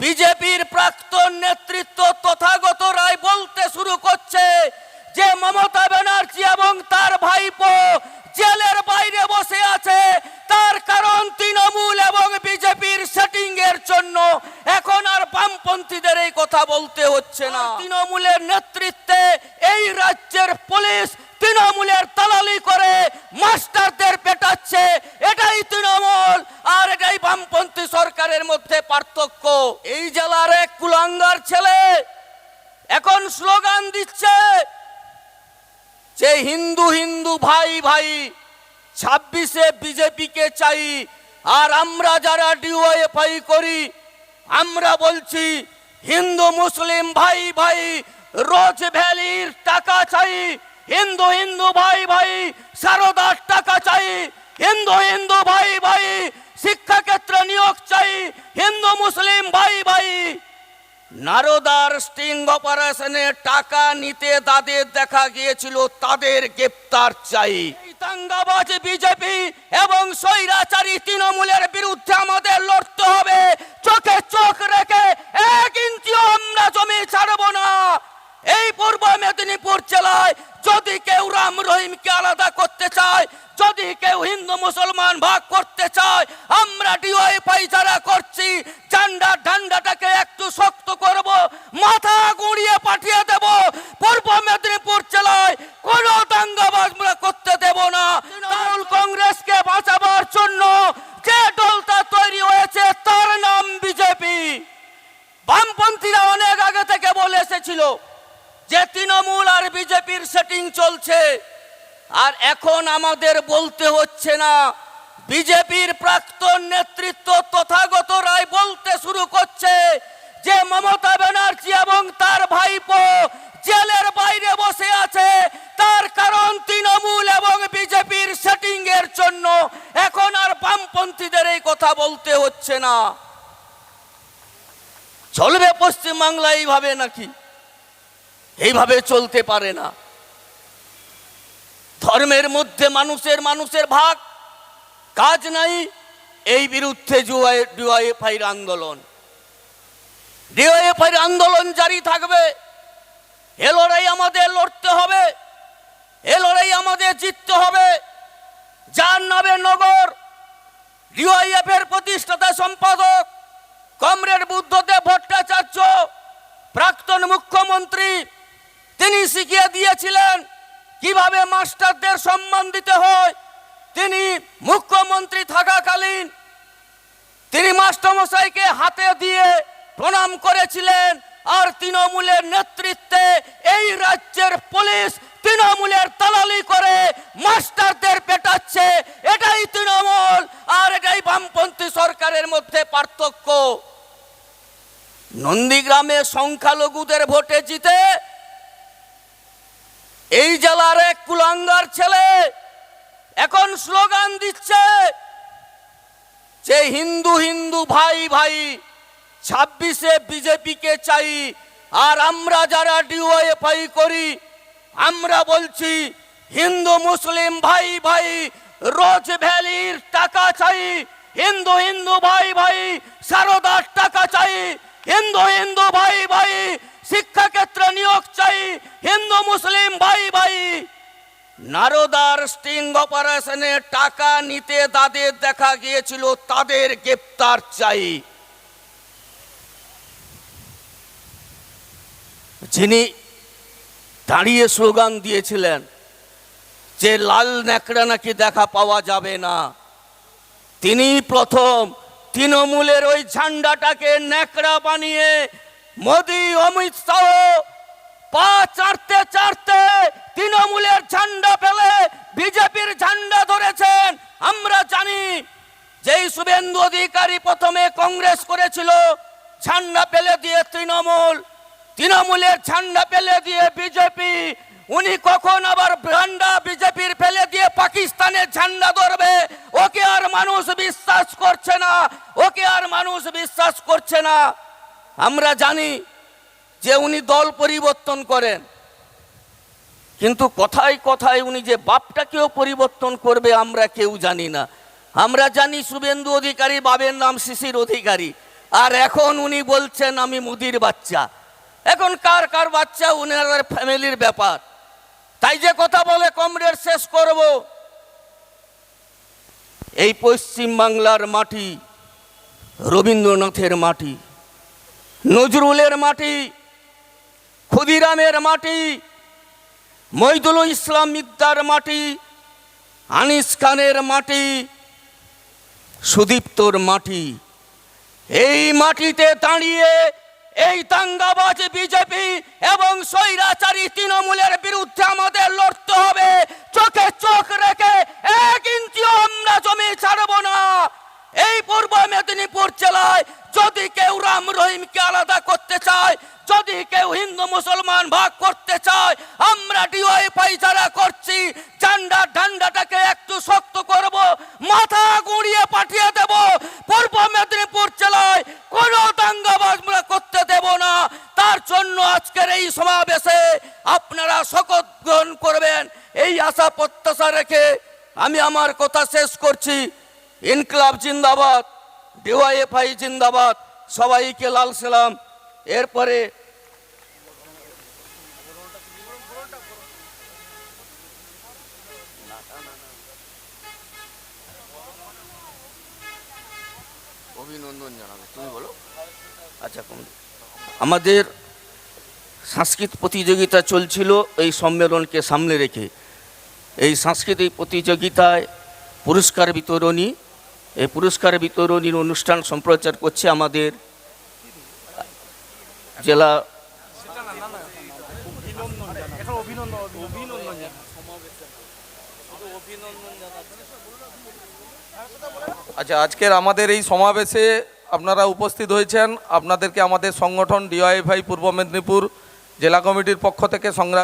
বিজেপির প্রাক্তন নেতৃত্ব তথাগত রায় বলতে শুরু করছে যে মমতা ব্যানার্জি এবং তার ভাইপো জেলের বাইরে বসে আছে। তার কারণ তৃণমূল এবং বিজেপির সেটিং এর জন্য এখন আর বামপন্থীদের এই কথা বলতে হচ্ছে না। তৃণমূলের নেতৃত্বে এই রাজ্যের পুলিশ তৃণমূলের তালালি করে মাস্টারদের পেটাচ্ছে। এটাই তৃণমূল আর এটাই বামপন্থী সরকারের মধ্যে পার্থক্য এই জেলার এক কুলাঙ্গার ছেলে এখন স্লোগান দিচ্ছে। যে হিন্দু হিন্দু ভাই ভাই ছাব্বিশে বিজেপিকে চাই, আর আমরা যারা ডিওএফআই করি, আমরা বলছি, হিন্দু মুসলিম ভাই ভাই, রোজ ভ্যালির টাকা চাই, হিন্দু হিন্দু ভাই ভাই, সারদার টাকা চাই, হিন্দু হিন্দু ভাই ভাই, শিক্ষাক্ষেত্রে নিয়োগ চাই, হিন্দু মুসলিম ভাই ভাই। নারদার স্টিং অপারেশনে টাকা নিতে তাদের দেখা গিয়েছিল, তাদের গ্রেপ্তার চাই। দাঙ্গাবাজ বিজেপি এবং স্বৈরাচারী তৃণমূলের বিরুদ্ধে আমাদের লড়তে হবে। চোখে চোখ রেখে এক ইঞ্চিও আমরা জমি ছাড়ব না। এই পূর্ব মেদিনীপুর জেলায় যদি কেউ রাম রহিমকে আলাদা করতে চায়, যদি কেউ হিন্দু মুসলমান ভাগ করতে চায়, আমরা ডিওয়াইফাই যারা করছি, ঝান্ডা ঠান্ডাটাকে একটু শক্ত করব, মাথা গুঁড়িয়ে পাঠিয়ে দেব। পূর্ব মেদিনীপুর জেলায় কোনো দাঙ্গাবাজ করতে দেব না। তৃণমূল কংগ্রেসকে বাঁচাবার জন্য যে দলটা তৈরি হয়েছে, তার নাম বিজেপি বামপন্থীরা অনেক আগে থেকে বলে এসেছিল যে তৃণমূল আর বিজেপির সেটিং চলছে, আর এখন আমাদের বলতে হচ্ছে না, বিজেপির প্রাক্তন নেতৃত্ব তথাগত রায় বলতে শুরু করছে যে মমতা ব্যানার্জি এবং তার ভাইপো জেলের বাইরে বসে আছে, তার কারণ তৃণমূল এবং বিজেপির সেটিং এর জন্য এখন আর বামপন্থীদের এই কথা বলতে হচ্ছে না। চলবে পশ্চিমবাংলা এইভাবে নাকি? এইভাবে চলতে পারে না। ধর্মের মধ্যে মানুষের মানুষের ভাগ, কাজ নাই, এই বিরুদ্ধে ডিওয়াইএফআইয়ের আন্দোলন। ডিওয়াইএফআইয়ের আন্দোলন জারি থাকবে, এ লড়াই আমাদের লড়তে হবে, এ লড়াই আমাদের জিততে হবে। যার নামে নগর ডিওয়াইএফ এর প্রতিষ্ঠাতা সম্পাদক, কমরেড বুদ্ধদেব ভট্টাচার্য, প্রাক্তন মুখ্যমন্ত্রী তিনি শিখিয়ে দিয়েছিলেন কীভাবে মাস্টারদের সম্মান দিতে হয়। তিনি মুখ্যমন্ত্রী থাকাকালীন তিনি মাস্টারমশাইকে হাতে দিয়ে প্রণাম করেছিলেন আর তৃণমূলের নেতৃত্বে এই রাজ্যের পুলিশ তৃণমূলের তালালি করে মাস্টারদের পেটাচ্ছে। এটাই তৃণমূল আর এটাই বামপন্থী সরকারের মধ্যে পার্থক্য। নন্দীগ্রামে সংখ্যালঘুদের ভোটে জিতে এই জেলার এক কুলাঙ্গার ছেলে এখন স্লোগান দিচ্ছে যে হিন্দু হিন্দু ভাই ভাই, ছাব্বিশে বিজেপিকে চাই, আর আমরা যারা ডিওএফআই করি, আমরা বলছি হিন্দু মুসলিম ভাই ভাই, রোজ ভ্যালির টাকা চাই, হিন্দু হিন্দু ভাই ভাই, সারদার টাকা চাই, হিন্দু হিন্দু ভাই ভাই শিক্ষাক্ষেত্রে নিয়োগ চাই হিন্দু, মুসলিম, ভাই ভাই। নারদার স্টিং অপারেশনে টাকা নিতে তাদের দেখা গিয়েছিল, তাদের গ্রেপ্তার চাই। যিনি দাঁড়িয়ে স্লোগান দিয়েছিলেন যে লাল ন্যাকড়া নাকি দেখা পাওয়া যাবে না তিনি প্রথম তৃণমূলের ওই ঝান্ডাটাকে ন্যাকড়া বানিয়ে মোদি, অমিত শাহ, পা চারতে চারতে তৃণমূলের ঝান্ডা ফেলে বিজেপির ঝান্ডা ধরেছেন। আমরা জানি যেই শুভেন্দু অধিকারী প্রথমে কংগ্রেস করেছিল, ঝান্ডা পেলে দিয়ে তৃণমূল, তৃণমূলের ঝান্ডা পেলে দিয়ে বিজেপি, উনি কখন আবার ঝান্ডা বিজেপির ফেলে দিয়ে পাকিস্তানের ঝান্ডা ধরবে? ওকে আর মানুষ বিশ্বাস করছে না, ওকে আর মানুষ বিশ্বাস করছে না। আমরা জানি যে উনি দল পরিবর্তন করেন। কিন্তু কথায় কথায় উনি যে বাপটাকেও পরিবর্তন করবে আমরা কেউ জানি না। আমরা জানি শুভেন্দু অধিকারী বাবের নাম শিশির অধিকারী। আর এখন উনি বলছেন, আমি মুদির বাচ্চা। এখন কার কার বাচ্চা? উনার ফ্যামিলির ব্যাপার। তাই যে কথা বলে কমরেড শেষ করব। এই পশ্চিম বাংলার মাটি, রবীন্দ্রনাথের মাটি। নজরুলের মাটি, ক্ষুদিরামের মাটি মৈদুল ইসলাম মিদ্দার মাটি, আনিস খানের মাটি, সুদীপ্তর মাটি। এই মাটিতে দাঁড়িয়ে এই দাঙ্গাবাজ রাম রহিমকে আলাদা করতে চায়, যদি কেউ হিন্দু মুসলমান ভাগ করতে চায়, আমরা ডিওয়াইফাই যারা করছি জান্ডা ডান্ডাটাকে একটু শক্ত করব, মাথা গুঁড়িয়ে পাঠিয়ে দেব। পূর্ব মেদিনীপুর জেলায় কোনো দাঙ্গাবাজ করতে দেব না। তার জন্য আজকের এই সমাবেশে আপনারা শপথ গ্রহণ করবেন। এই আশা প্রত্যাশা রেখে আমি আমার কথা শেষ করছি। ইনকলাব জিন্দাবাদ ডিওয়াইএফআই জিন্দাবাদ। সবাইকে লাল সালাম। এরপরে অভিনন্দন জানাবে। তুমি বলো। আচ্ছা আমাদের সাংস্কৃত প্রতিযোগিতা চলছিল এই সম্মেলনকে সামনে রেখে। এই সাংস্কৃতিক প্রতিযোগিতায় পুরস্কার বিতরণী এই পুরস্কার বিতরণীর অনুষ্ঠান সম্প্রচার করছে আমাদের জেলা আচ্ছা আজকের আমাদের এই সমাবেশে আপনারা উপস্থিত হয়েছেন। আপনাদেরকে আমাদের সংগঠন ডিওয়াইফাই পূর্ব মেদিনীপুর জেলা কমিটির পক্ষ থেকে সংগ্রাম